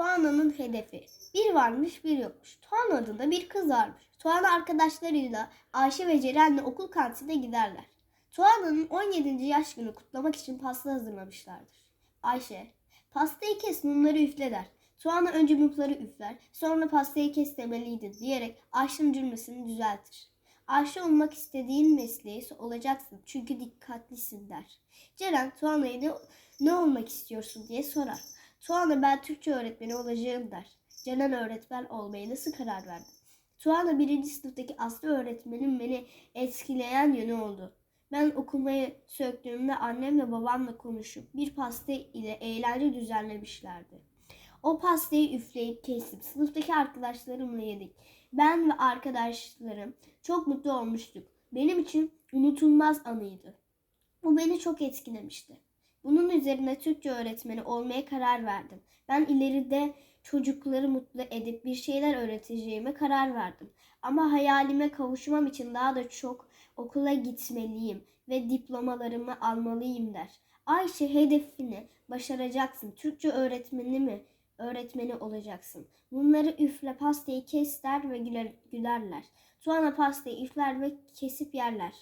Tuana'nın hedefi. Bir varmış bir yokmuş. Tuana adında bir kız varmış. Tuana arkadaşlarıyla Ayşe ve Ceren'le okul kantinine giderler. Tuana'nın 17. yaş günü kutlamak için pasta hazırlamışlardır. Ayşe, pastayı kes mumları üfle der. Tuana önce mumları üfler, sonra pastayı kes demeliydin diyerek Ayşe'nin cümlesini düzeltir. Ayşe olmak istediğin mesleği olacaksın çünkü dikkatlisin der. Ceren Tuana'ya ne, ne olmak istiyorsun diye sorar. Tuana ben Türkçe öğretmeni olacağım der. Ceren öğretmen olmaya nasıl karar verdi? Tuana birinci sınıftaki Aslı öğretmenin beni etkileyen yönü oldu. Ben okumayı söktüğümde annemle babamla konuşup bir pasta ile eğlence düzenlemişlerdi. O pastayı üfleyip kesip sınıftaki arkadaşlarımla yedik. Ben ve arkadaşlarım çok mutlu olmuştuk. Benim için unutulmaz anıydı. Bu beni çok etkilemişti. Bunun üzerine Türkçe öğretmeni olmaya karar verdim. Ben ileride çocukları mutlu edip bir şeyler öğreteceğime karar verdim. Ama hayalime kavuşmam için daha da çok okula gitmeliyim ve diplomalarımı almalıyım der. Ayşe hedefini başaracaksın. Türkçe öğretmeni mi? Öğretmeni olacaksın. Bunları üfle pastayı kes der ve güler, gülerler. Sonra pastayı üfler ve kesip yerler.